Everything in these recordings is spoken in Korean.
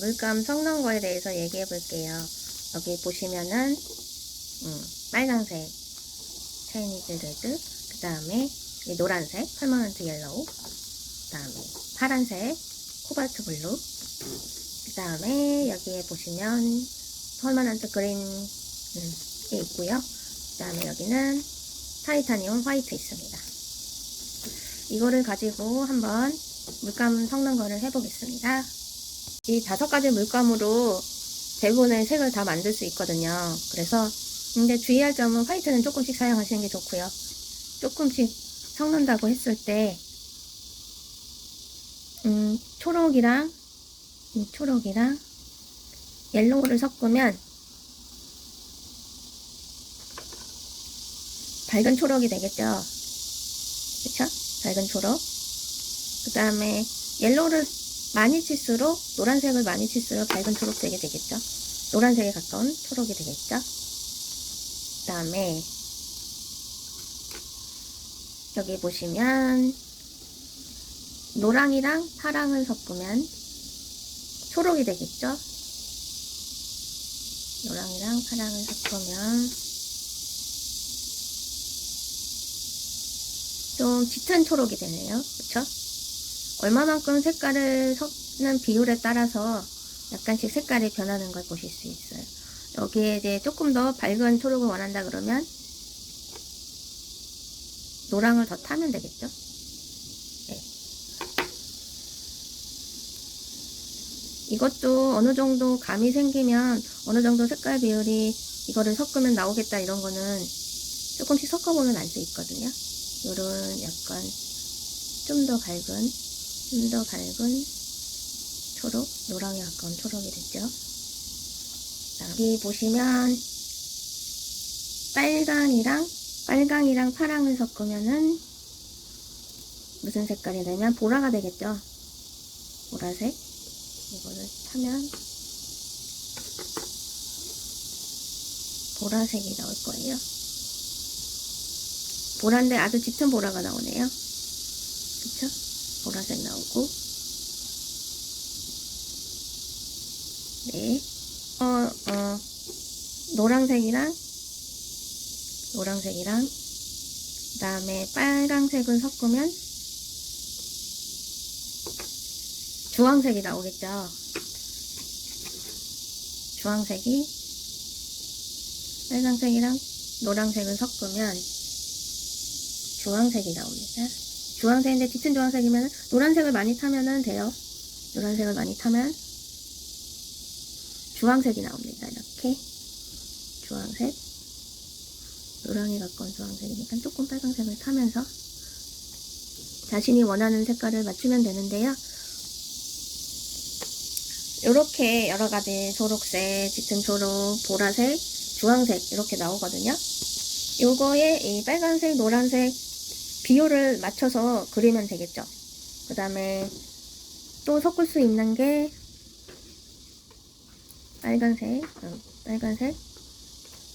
물감 섞는 거에 대해서 얘기해 볼게요. 여기 보시면은 음, 빨간색 차이니즈 레드, 그 다음에 노란색 퍼머넌트 옐로우, 그 다음에 파란색 코발트 블루, 그 다음에 여기에 보시면 퍼머넌트 그린 음, 게 있고요. 그 다음에 여기는 타이타니움 화이트 있습니다. 이거를 가지고 한번 물감 섞는 거를 해보겠습니다. 이 다섯 가지 물감으로 대부분의 색을 다 만들 수 있거든요. 그래서 근데 주의할 점은 화이트는 조금씩 사용하시는 게 좋고요. 조금씩 섞는다고 했을 때 음, 초록이랑 이 초록이랑 옐로우를 섞으면 밝은 초록이 되겠죠. 그쵸? 밝은 초록. 그 다음에 옐로우를 많이 칠수록 노란색을 많이 칠수록 밝은 초록색이 되겠죠. 노란색에 가까운 초록이 되겠죠. 그 다음에 여기 보시면 노랑이랑 파랑을 섞으면 초록이 되겠죠. 노랑이랑 파랑을 섞으면 좀 짙은 초록이 되네요. 그쵸? 얼마만큼 색깔을 섞는 비율에 따라서 약간씩 색깔이 변하는 걸 보실 수 있어요. 여기에 이제 조금 더 밝은 초록을 원한다 그러면 노랑을 더 타면 되겠죠? 네. 이것도 어느 정도 감이 생기면 어느 정도 색깔 비율이 이거를 섞으면 나오겠다 이런 거는 조금씩 섞어보면 알 수 있거든요. 요런 약간 좀 더 밝은 좀 더 밝은 초록, 노랑에 가까운 초록이 됐죠. 여기 보시면 빨강이랑 빨강이랑 파랑을 섞으면은 무슨 색깔이 되면 보라가 되겠죠. 보라색 이거를 타면 보라색이 나올 거예요. 보라인데 아주 짙은 보라가 나오네요. 그쵸? 보라색 나오고 네. 어, 어, 노란색이랑, 노란색이랑, 그 다음에 빨강색을 섞으면 주황색이 나오겠죠. 주황색이 빨강색이랑 노란색을 섞으면 주황색이 나옵니다. 주황색인데 짙은 주황색이면 노란색을 많이 타면은 돼요. 노란색을 많이 타면 주황색이 나옵니다. 이렇게 주황색 노랑에 가까운 주황색이니까 조금 빨간색을 타면서 자신이 원하는 색깔을 맞추면 되는데요. 이렇게 여러 가지 초록색, 짙은 초록, 보라색, 주황색 이렇게 나오거든요. 요거에 이 빨간색, 노란색 비율을 맞춰서 그리면 되겠죠. 그 다음에 또 섞을 수 있는 게 빨간색, 어, 빨간색,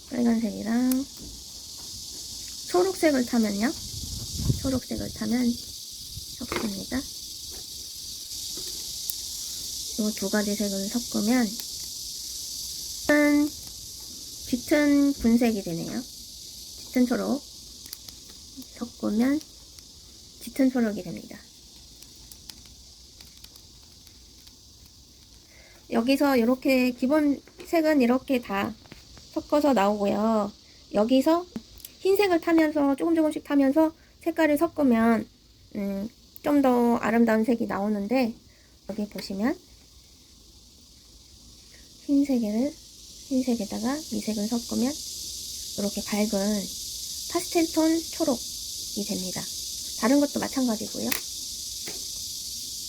빨간색이랑 초록색을 타면요. 초록색을 타면 섞습니다. 이 두 가지 색을 섞으면 은 짙은 분색이 되네요. 짙은 초록 섞으면 짙은 초록이 됩니다. 여기서 이렇게 기본 색은 이렇게 다 섞어서 나오고요. 여기서 흰색을 타면서 조금 조금씩 타면서 색깔을 섞으면 음, 좀 더 아름다운 색이 나오는데 여기 보시면 흰색을 흰색에다가 미색을 섞으면 이렇게 밝은 파스텔 톤 초록 이 됩니다. 다른 것도 마찬가지고요.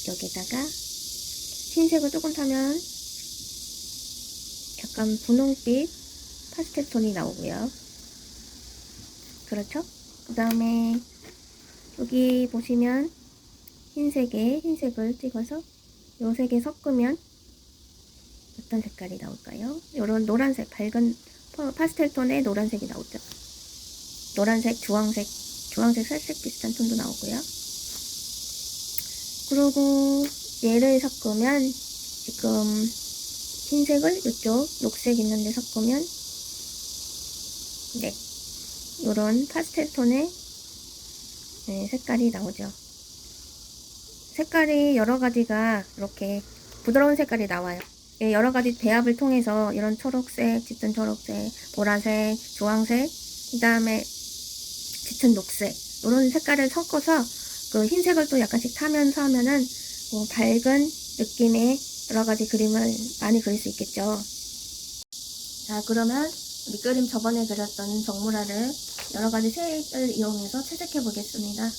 여기다가 흰색을 조금 타면 약간 분홍빛 파스텔 톤이 나오고요. 그렇죠? 그 다음에 여기 보시면 흰색에 흰색을 찍어서 요 색에 섞으면 어떤 색깔이 나올까요? 요런 노란색, 밝은 퍼- 파스텔 톤의 노란색이 나오죠. 노란색, 주황색, 주황색 살색 비슷한 톤도 나오고요. 그리고 얘를 섞으면 지금 흰색을 이쪽 녹색 있는데 섞으면 네 요런 파스텔 톤의 네, 색깔이 나오죠. 색깔이 여러 가지가 이렇게 부드러운 색깔이 나와요. 예, 여러 가지 배합을 통해서 이런 초록색, 짙은 초록색, 보라색, 주황색, 그 다음에 짙은 녹색 이런 색깔을 섞어서 그 흰색을 또 약간씩 타면서 하면은 뭐 밝은 느낌의 여러 가지 그림을 많이 그릴 수 있겠죠. 자, 그러면 우리 그림 저번에 그렸던 정물화를 여러 가지 색을 이용해서 채색해 보겠습니다.